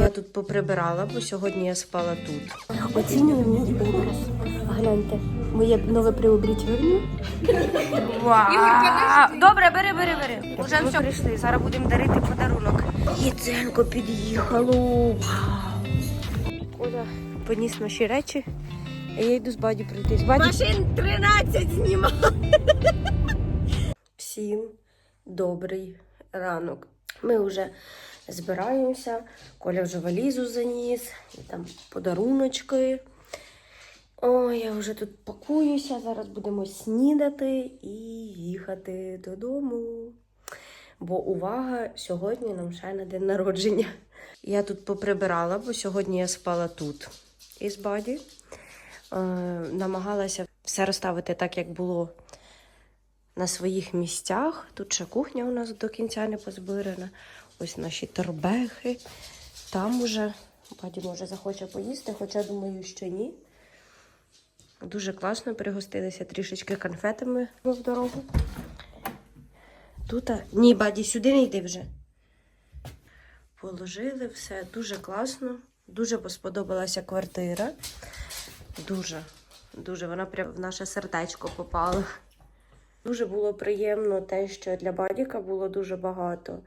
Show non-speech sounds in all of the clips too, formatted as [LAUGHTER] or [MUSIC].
Я тут поприбирала, бо сьогодні я спала тут. Оцінюю мій образ. Гляньте, моє нове приобретення. Вау! Добре, бери, бери, бери. Уже все прийшли. Зараз будемо дарити подарунок. Єценко під'їхало. Коля поніс наші речі. А я йду з баді прийти. З баді... Машин 13 знімав. Всім добрий ранок. Ми вже збираємося. Коля вже валізу заніс, і там подаруночки. Ой, я вже тут пакуюся. Зараз будемо снідати і їхати додому. Бо увага, сьогодні нам ще на день народження. Я тут поприбирала, бо сьогодні я спала тут із баді. Е, намагалася все розставити так, як було на своїх місцях. Тут ще кухня у нас до кінця не позбирана. Ось наші торбехи. Там уже баді може захоче поїсти, хоча думаю, що ні. Дуже класно пригостилися трішечки конфетами в дорогу. Тут, ні, баді, сюди не йди вже. Положили все дуже класно. Дуже сподобалася квартира. Дуже, дуже. Вона прям в наше сердечко попала. Дуже було приємно те, що для Бадіка було дуже багато.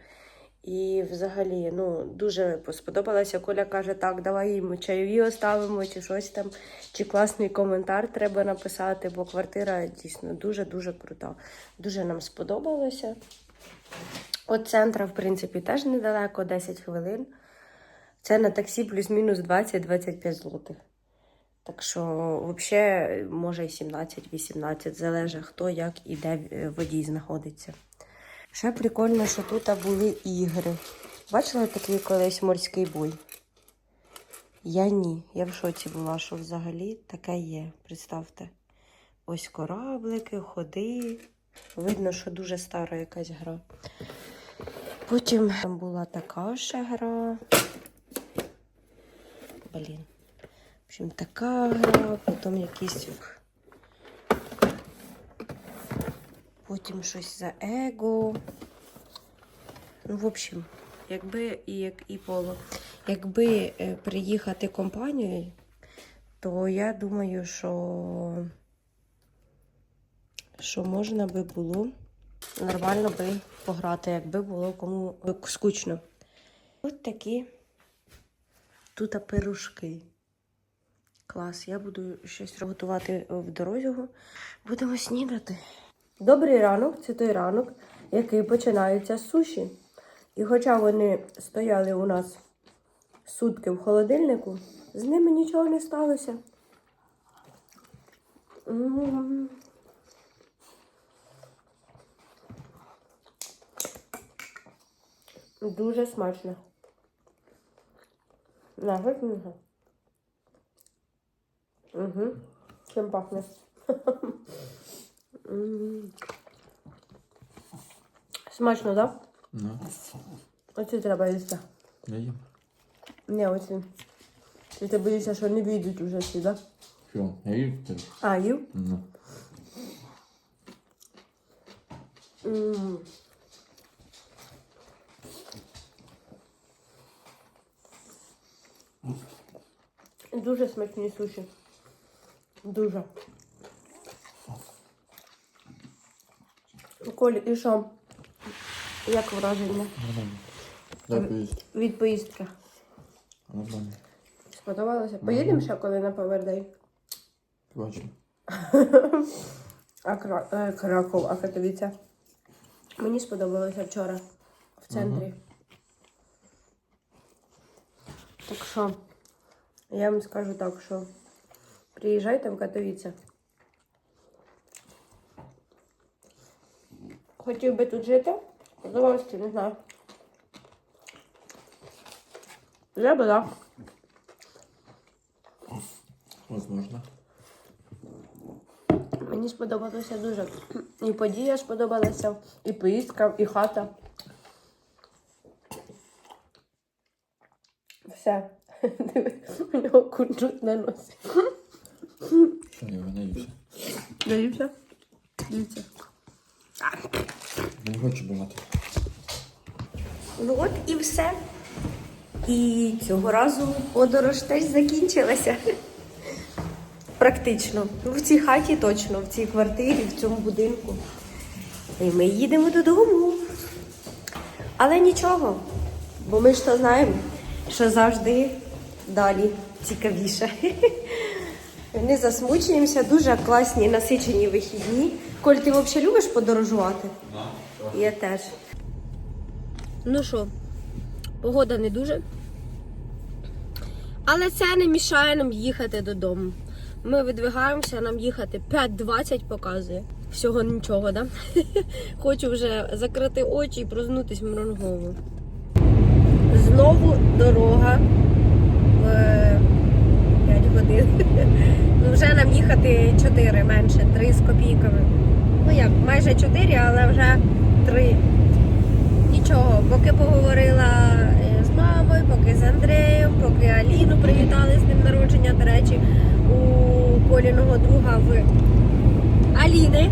І взагалі, ну, дуже сподобалося. Коля каже, так, давай їм чайові оставимо, чи щось там, чи класний коментар треба написати, бо квартира дійсно дуже-дуже крута. Дуже нам сподобалося. От центра, в принципі, теж недалеко, 10 хвилин. Це на таксі плюс-мінус 20-25 злотих. Так що, взагалі, може і 17-18, залежить хто, як і де е, водій знаходиться. Ще прикольно, що тут були ігри. Бачила такий колись морський бой? Я ні. Я в шоці була, що взагалі таке є. Представте. Ось кораблики, ходи. Видно, що дуже стара якась гра. Потім там була така ще гра. Блін. В общем, така гра, потім якісь. Потім щось за его. Ну, в общем, якби і як і поло. Якби е, приїхати компанією, то я думаю, що, що можна би було нормально би пограти, якби було кому скучно. Ось такі тут пирожки. Клас, я буду щось готувати в дорозі. Будемо снідати. Добрий ранок це той ранок, який починається з суші. І хоча вони стояли у нас сутки в холодильнику, з ними нічого не сталося. Дуже смачно. На, вип'ємо. Угу. Чим пахне? [LAUGHS] Смачно, так? Да? Ну, Оці треба їсти. я їм. Ні, оці. Чи ти боїшся, що не вийдуть уже? Да? Що, я їм теж? А, їв? Ну. М. Дуже смачні суші. Дуже. Коль, і що? Як враження Нормально. Дай від поїздки? Нормально. Сподобалося? Поїдемо ще коли на Повердей? Бачу. [LAUGHS] А Кра... е, Краков, а Катовіця? Мені сподобалося вчора в центрі. Так що, я вам скажу так, що приїжджайте в Катовіце. Хотів би тут жити, з не знаю. Я би, так. Возможно. Мені сподобалося дуже. І подія сподобалася, і поїздка, і хата. Все. [LAUGHS] Диви, у нього кунжут на носі. Що я наївся. Дивіться. Не хочу багато. Ну от і все. І цього разу подорож теж закінчилася. Практично. Ну, в цій хаті точно, в цій квартирі, в цьому будинку. І ми їдемо додому. Але нічого, бо ми ж то знаємо, що завжди далі цікавіше. Не засмучуємося, дуже класні насичені вихідні. Коль, ти взагалі любиш подорожувати? Я теж. Ну що, погода не дуже. Але це не мішає нам їхати додому. Ми видвигаємося, нам їхати 5.20 показує. Всього нічого, да? [LAUGHS] Хочу вже закрити очі і проснутись мронгово. Знову дорога в 5 годин. [LAUGHS] Ну, вже нам їхати 4 менше, 3 з копійками. Ну як, майже 4, але вже 3. Нічого, поки поговорила е, з мамою, поки з Андреєм, поки Аліну привітали з днем народження. До речі, у Коліного друга в Аліни.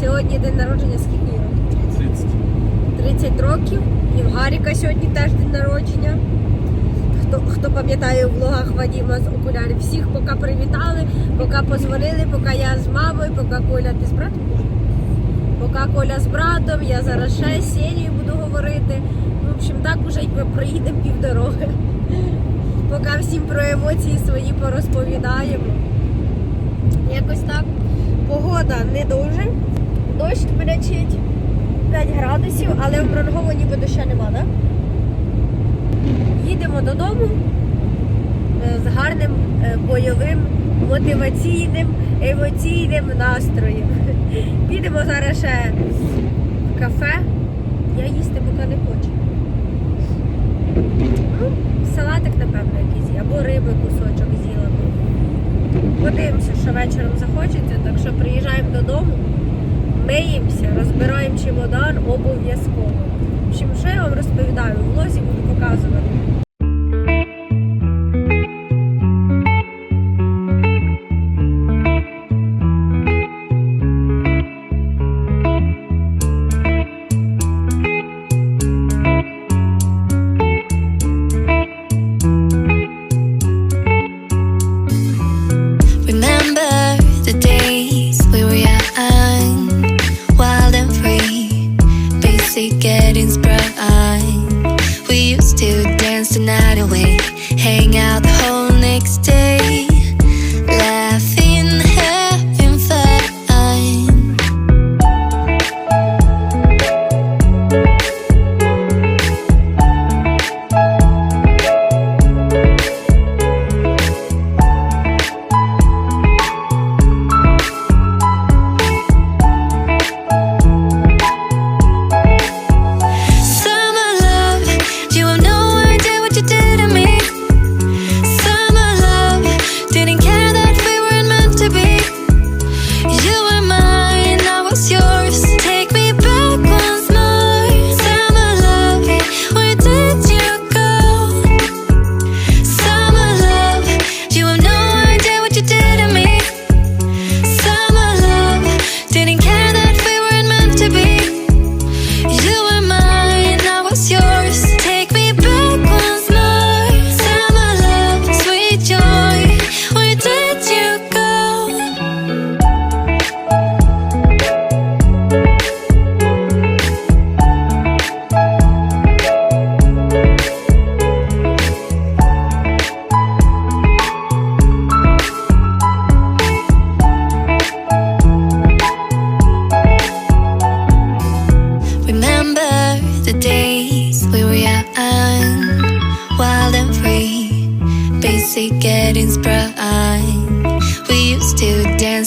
Сьогодні день народження скільки років? 30. 30 років. І в Гаріка сьогодні теж день народження. Хто, хто пам'ятає у влогах Вадіма з окулярів, всіх поки привітали, поки позвонили, поки я з мамою, поки Коля, ти з братом? Поки Коля з братом, я зараз ще з Сєнею буду говорити. В общем, так уже й проїдемо півдороги. Поки всім про емоції свої порозповідаємо. Якось так. Погода не дуже. Дощ меречить 5 градусів, але в Бронгово ніби доща нема, так? Їдемо додому е, з гарним е, бойовим, мотиваційним, емоційним настроєм. [LAUGHS] Підемо зараз ще в кафе. Я їсти поки не хочу. Ну, салатик, напевно, якийсь, або риби кусочок з'їла. Подивимося, що вечором захочеться, так що приїжджаємо додому, миємося, розбираємо чемодан обов'язково. Общем, що я вам розповідаю, в влозі буду 告诉你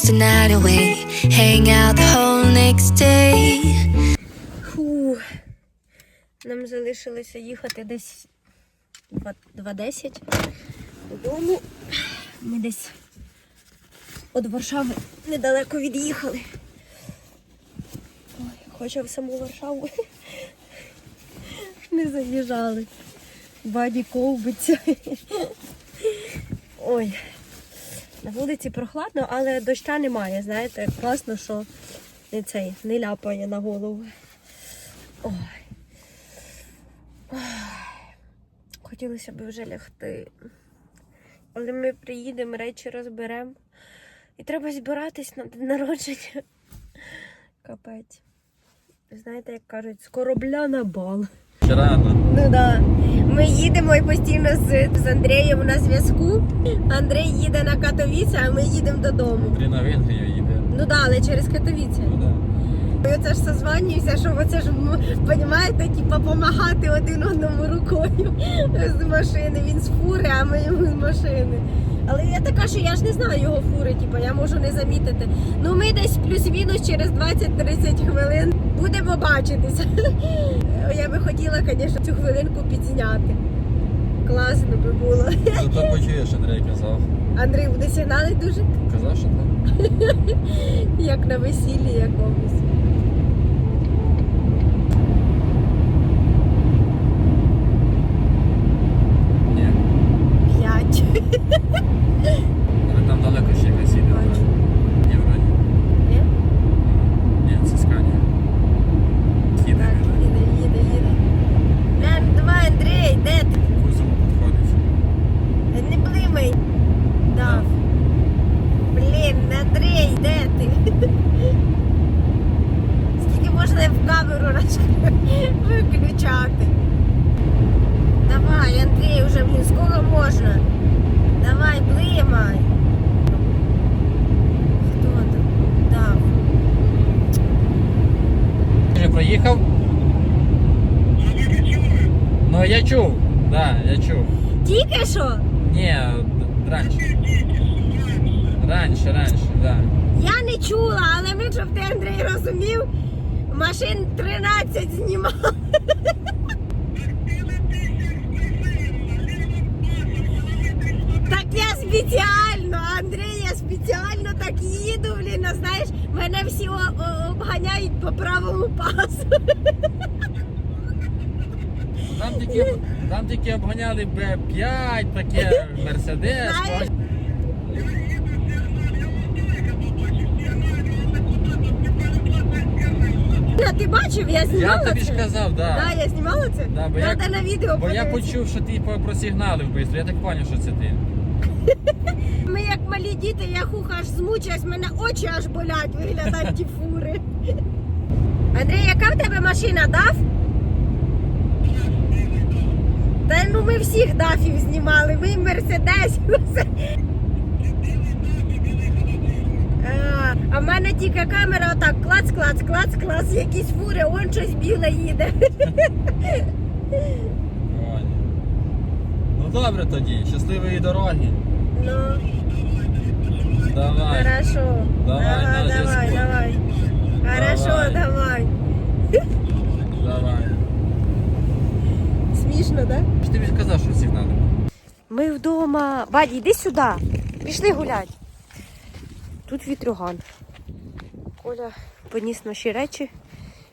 the night away, hang out the whole next day. Фу. Нам залишилося їхати десь 2.10 додому. Ми десь від Варшави недалеко від'їхали. Ой, хоча в саму Варшаву не заїжджали. Баді ковбиться. Ой. На вулиці прохладно, але доща немає. Знаєте, класно, що не цей не ляпає на голову. Ой. Ой. хотілося б вже лягти. Але ми приїдемо, речі розберемо. І треба збиратись на день народження. Капець. Знаєте, як кажуть, з корабля на бал. Рано. Ну да. Ми їдемо і постійно з, з Андрієм на зв'язку. Андрій їде на Катовіця, а ми їдемо додому. При на Венгрію їде. Ну да, але через катовіці. Ну да. І оце ж созванюємося, що оце ж понімаєте, типа помагати один одному рукою [LAUGHS] з машини. Він з фури, а ми йому з машини. Але я така, що я ж не знаю його фури, типа я можу не замітити. Ну ми десь плюс-мінус через 20-30 хвилин будемо бачитися. [LAUGHS] Я би хотіла, звісно, цю хвилинку підзняти. Класно би було. Зато почуєш, Андрій казав. Андрій буде сигнали дуже, Казав, що так? [LAUGHS] як на весіллі якомусь. Ні. П'ять. Але там далеко ще якась їде. Бачу. Ні, вроді. Ні? Ні, це Сканія. Їде, Так, їде. їде, їде, їде. Глянь, давай, Андрій, де ти? Кузову підходить. Не блимай. Да. Блін, Андрій, де ти? Скільки можна в камеру раз виключати? Давай, Андрій, вже, блін, скоро можна. Давай, блимай. Хто там? Да. Ти вже проїхав? Ну я чув, да, я чув. Тільки що? Ні, раніше. Раніше, раніше, да. Я не чула, але ми, щоб ти Андрій розумів, машин 13 знімав. Так я спеціально, Андрій, я спеціально так їду, блін, а знаєш, мене всі обганяють по правому пасу. Там тільки, там тільки обганяли Б5, таке Мерседес. Знаєш, А ти бачив, я Я тобі ж це? казав, да. Да, я знімала це? Да, бо я- на відео Бо я почув, що ти по- просигналив я так зрозумів, що це ти. [LAUGHS] Ми як малі діти, я хуха аж змучилась, мене очі аж болять, виглядають ті фури. [LAUGHS] Андрій, яка в тебе машина дав? Та ну ми всіх дафів знімали, ми мерседес. А, А в мене тільки камера отак клац, клац, клац, клац, якісь фури, он щось біле їде. Ну добре тоді, щасливої дороги. Ну, Давай. хорошо. Давай, на давай, давай. Хорошо, Давай. давай. Давай. Смішно, так? Що тобі сказав, що сигнали? Ми вдома. Баді, йди сюди. Пішли гулять. Тут вітрюган. Коля поніс наші речі,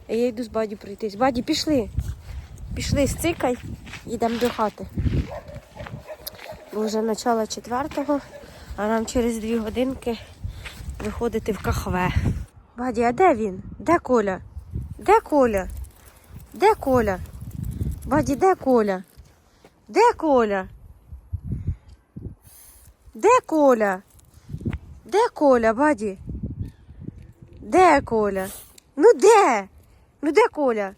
а я йду з Баді пройтись. Баді, пішли. Пішли, сцикай, їдемо до хати. Бо вже начало четвертого, а нам через дві годинки виходити в кахве. Баді, а де він? Де Коля? Де Коля? Де Коля? Баді, де Коля? Де Коля? Де Коля? Де Коля, баді? Де Коля? Ну де? Ну де Коля?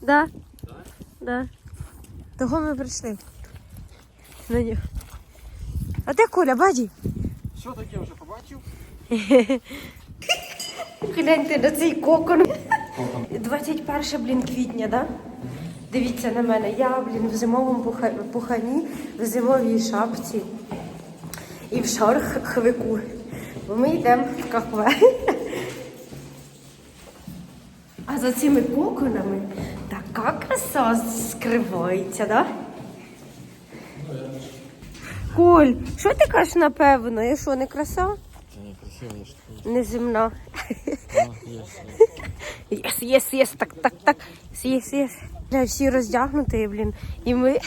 Да? Да. Того ми прийшли. На нього. А де Коля, баді? Що таке вже побачив? Гляньте на цей кокон. 21 блін, квітня, да? Дивіться на мене. Я, блін, в зимовому пухані, в зимовій шапці і в шархвику. Бо ми йдемо в кахве. А за цими коконами така краса скривається, да? Коль, що ти кажеш напевно? Я що, не краса? Неземна. Єс, єс, єс, так, так, так. Єс, єс. Всі роздягнуті, блін. І ми.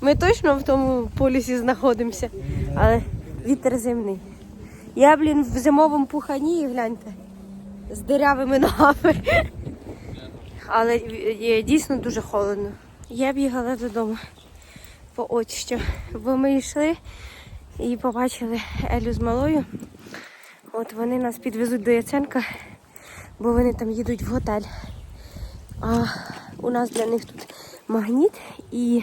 Ми точно в тому полісі знаходимося. Але вітер зимний. Я, блін, в зимовому пухані, гляньте. З дирявими ногами. але дійсно дуже холодно. Я бігала додому по що, бо ми йшли і побачили Елю з малою. От вони нас підвезуть до Яценка, бо вони там їдуть в готель. А у нас для них тут магніт і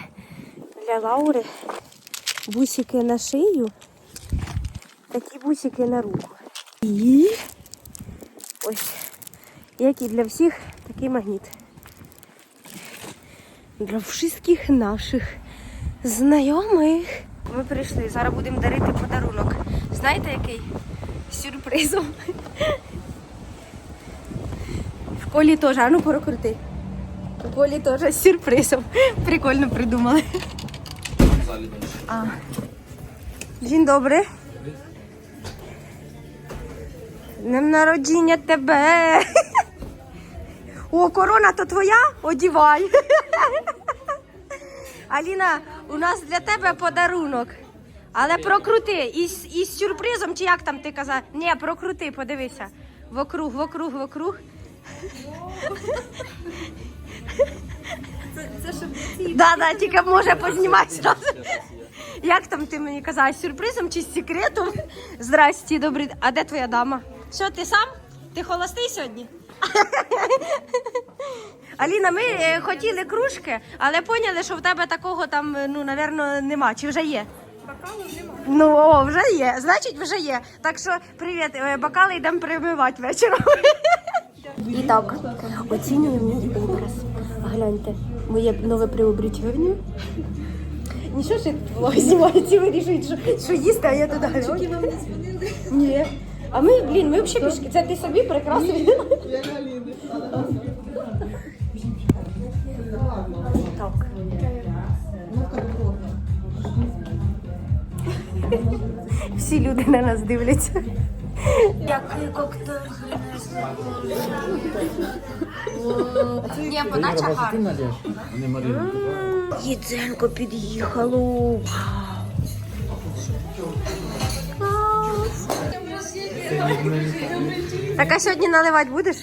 для Лаури бусики на шию, такі бусики на руку. І ось, як і для всіх, такий магніт. Для всіх наших знайомих. Ми прийшли, зараз будемо дарити подарунок. Знаєте який? Сюрпризом. В колі теж, а ну прокрути. В колі теж сюрпризом. Прикольно придумали. А. День добрий. Днем народження тебе. О, корона то твоя? Одівай. Аліна, у нас для тебе подарунок. Але прокрути. Із, із сюрпризом, чи як там ти казав? Ні, прокрути, подивися. Вокруг, вокруг, вокруг. Це щоб Да, да, тільки може познімати. Як там ти мені казала, з сюрпризом чи з секретом? Здрасті, добрий. А де твоя дама? Що, ти сам? Ти холостий сьогодні? [LAUGHS] Аліна, ми е, хотіли кружки, але поняли, що в тебе такого там, е, ну, напевно, нема. Чи вже є? бокалів немає. Ну, о, вже є. Значить, вже є. Так що, привіт, е, бокали йдемо перемивати вечором. І так, оцінюємо мій образ. Гляньте, моє нове приобретення. Нічого ж влог знімають і вирішують, що, що їсти, а я туди глянь. вам не дзвонили? Ні. А ми, блін, ми взагалі пішки. Це ти собі прикрасив? Так. Всі люди на нас дивляться. Який коктейль Ні, подача гарна. Їдзенко під'їхало. Так а сьогодні наливати будеш?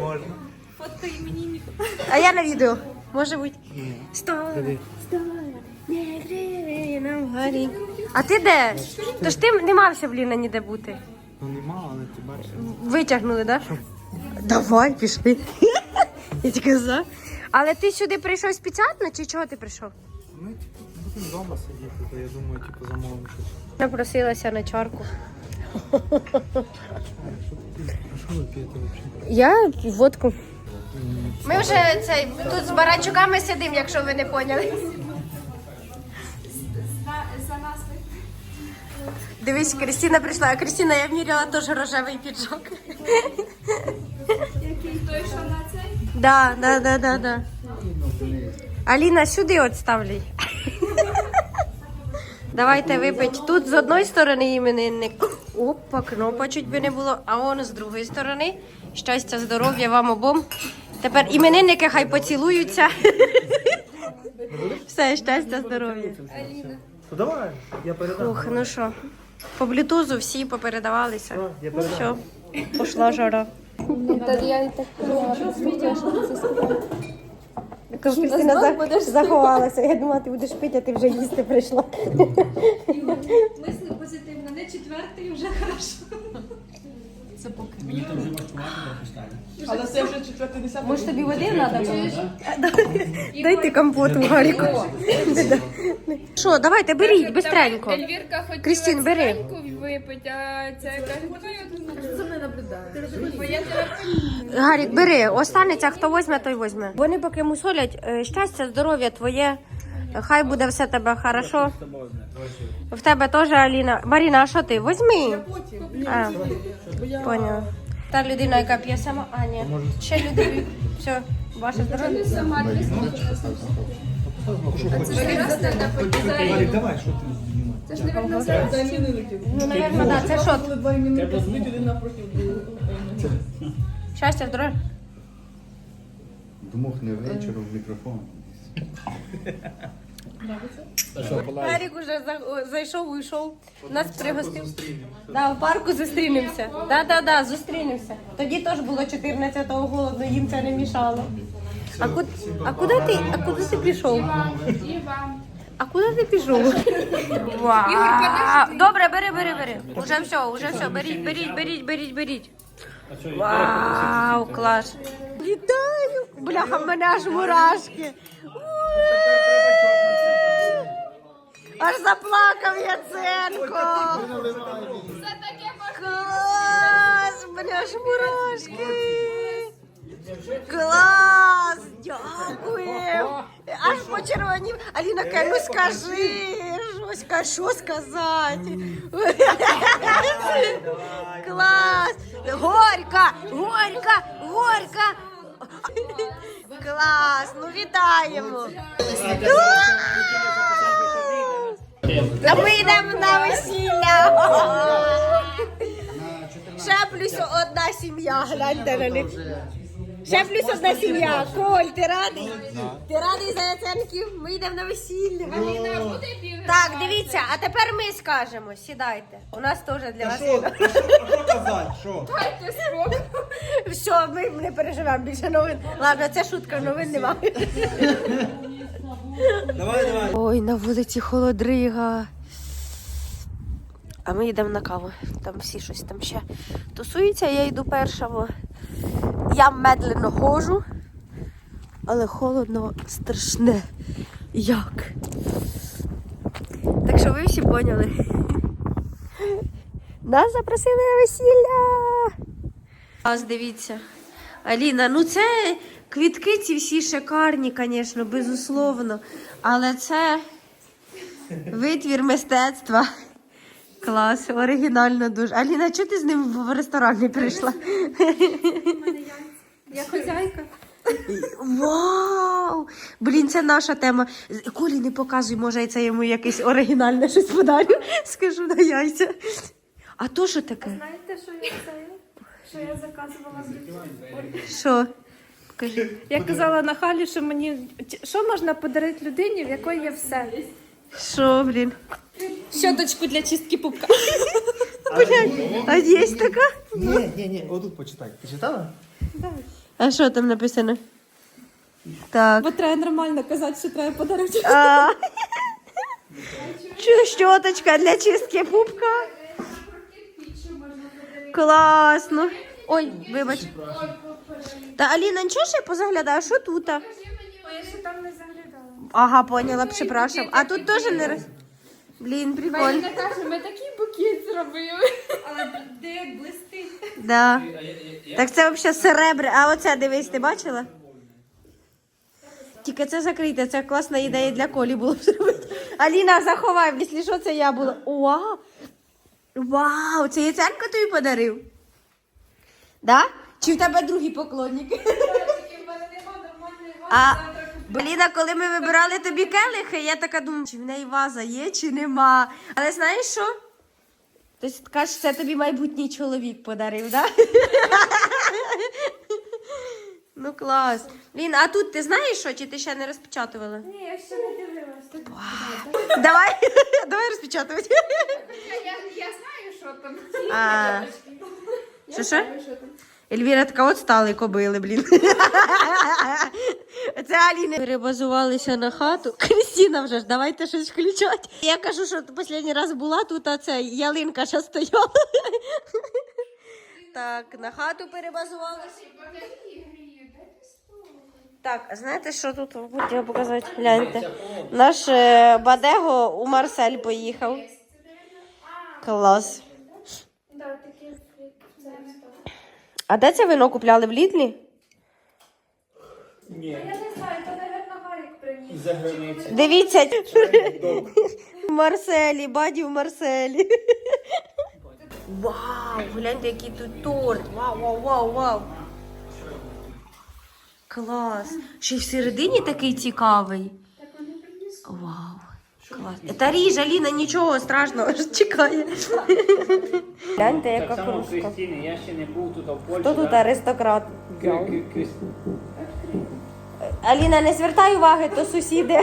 Можна. А я на відео. Може бути? Сто. Сто. Не гривень нам горі. А ти де? Тож ти не мався, блін, ніде бути. Ну нема, але ти бачиш. Витягнули, так? Да? Давай, пішли. [LAUGHS] Я тільки за. Але ти сюди прийшов спеціально чи чого ти прийшов? Ми типу, будемо вдома сидіти, то я думаю, типу, замовимо щось. Напросилася на чарку. Що ви п'єте взагалі? Я водку. Ми вже цей, тут з баранчуками сидимо, якщо ви не поняли. Дивись, Кристина прийшла. А Кристина, я вміряла теж рожевий піджак. Який той, що на цей? Да, да, да, да, да. Аліна, сюди от ставлю. Давайте випить. Тут з одної сторони іменинник. Опа, кнопа чуть би не було. А он з другої сторони. Щастя, здоров'я вам обом. Тепер іменинники хай поцілуються. Все, щастя, здоров'я. То давай, я передам. Ух, ну що, по блютузу всі попередавалися. Я передам. Все, пішла жара. Я і так поняла, що світі, що це сказала. Кристина за- заховалася. Я думала, ти будеш пити, а ти вже їсти прийшла. Мисли позитивно, не четвертий, вже хорошо. Це поки. Але це вже четвертий десятий. Може тобі води треба? Дайте компоту Гаріку. Що, давайте беріть, бистренько. Ельвірка хотіла Крістін, бери. випити, а це каже. Це не наблюдає. Гарік, бери, останеться, хто візьме, той візьме. Вони поки мусолять, е, щастя, здоров'я твоє. Хай буде все тебе хорошо. В тебе теж, Аліна. Маріна, а що ти? Візьми. А, поняла. Та людина, яка п'є сама, а ні. Ще люди. Все, ваше здоров'я. Це ж не раз треба подізати. Давай, що ти? Це ж, мабуть, зараз. Ну, напевно, да, це що? Один другого. Щастя, здоров'я. Дмухне вечором в мікрофон. Ерік уже за- зайшов, уйшов, нас пригостив. Да, в парку зустрінемося. Да, да, да, зустрінемося. Тоді теж було 14-го голодно, їм це не мішало. А, ку... а куди ти? А куди ти пішов? А куди ти пішов? Вау. Добре, бери, бери, бери. Уже все, уже все. Беріть, беріть, беріть, беріть, беріть. Вау, клас. Вітаю! Бляха, в мене аж мурашки. Аж заплакав Яценко. Таке Клас! Бля, мурашки. Клас! Дякую! Аж почервонів. Аліна каже, ну скажи, щось, ка- що сказати? Клас! Горька! Горька! Горька! Клас! Ну вітаємо! А ми йдемо на весілля! Ще плюс одна сім'я, гляньте на них. Ще плюс одна сім'я. Коль, ти радий? Ти радий за Яценків? Ми йдемо на весілля. Буде. Так, дивіться, а тепер ми скажемо. Сідайте. У нас теж для вас. Що? Що казати? Що? Дайте срок. Все, ми не переживемо більше новин. Ладно, це шутка, новин немає. Давай, давай. Ой, на вулиці холодрига. А ми йдемо на каву. Там всі щось там ще тусуються, я йду перша, бо я медленно ходжу, але холодно страшне. Як? Так що ви всі поняли. Нас запросили на весілля. Аж дивіться. Аліна, ну це квітки ці всі шикарні, звісно, безусловно. Але це витвір мистецтва. Клас, оригінально дуже. Аліна, чого ти з ним в ресторан не прийшла? [LAUGHS] Я хозяйка. Вау! Блін, це наша тема. Колі не показуй, може, я це йому якесь оригінальне щось подарю. Скажу на яйця. А то що таке? Знаєте, що я це? Що я заказувала Що? Покажи. Я казала на халі, що мені що можна подарити людині, в якої є все. Що, блін? Щоточку для чистки пупка. А є така? Ні, ні, ні, отут почитай. Ти читала? А що там написано? Так. Бо треба нормально казати, що треба. А... Чу- Щоточка для чистки пупка. Класно. Ой, вибач. Та Аліна, нічого ще позаглядаю, що тут? Я ще там не заглядала. Ага, поняла, припрашав. А тут теж не роз... Блін, прикольно. Марina каже, ми такий букет зробили. Але де як блистить. Да. Так це взагалі серебре. А оце дивись, ти бачила? Тільки це закрите, це класна ідея для Колі було б зробити. Аліна, заховай, якщо що, це я була. Вау! Вау! Це Яценко тобі подарив? Да? Чи в тебе другий поклонник? А, блін, а коли ми вибирали тобі келихи, я така думаю, чи в неї ваза є, чи нема. Але знаєш що? Тобто кажеш, це тобі майбутній чоловік подарив, так? Да? ну клас. Блін, а тут ти знаєш що, чи ти ще не розпечатувала? Ні, я ще не дивилася. Давай, [LAUGHS] давай розпечатувати. Я, я знаю, що там. А, що що? Ельвіра така от стали кобили, блін. [LAUGHS] Це Аліни перебазувалися на хату. [LAUGHS] Крістіна вже ж, давайте щось включати. Я кажу, що останній раз була тут, а це ялинка ще стояла. [LAUGHS] Так, на хату перебазувалися. Так, а знаєте, що тут хотіла показати? Гляньте. Наш е, Бадего у Марсель поїхав. Клас. А де це вино купляли в Лідлі? Я не знаю, то, мабуть, Гарік приніс. За границю. Дивіться. В Марселі, баді в Марселі. Вау, гляньте, який тут торт. Вау, вау, вау, вау. Клас. Ще й всередині такий цікавий. Вау. Клас. Та ріж, Аліна, нічого страшного, [LAUGHS] чекає. Гляньте, яка кружка. Кристини, я ще не був тут в Польщі. Хто тут аристократ? Кри- Кри- Крис- Аліна, не звертай уваги, то сусіди.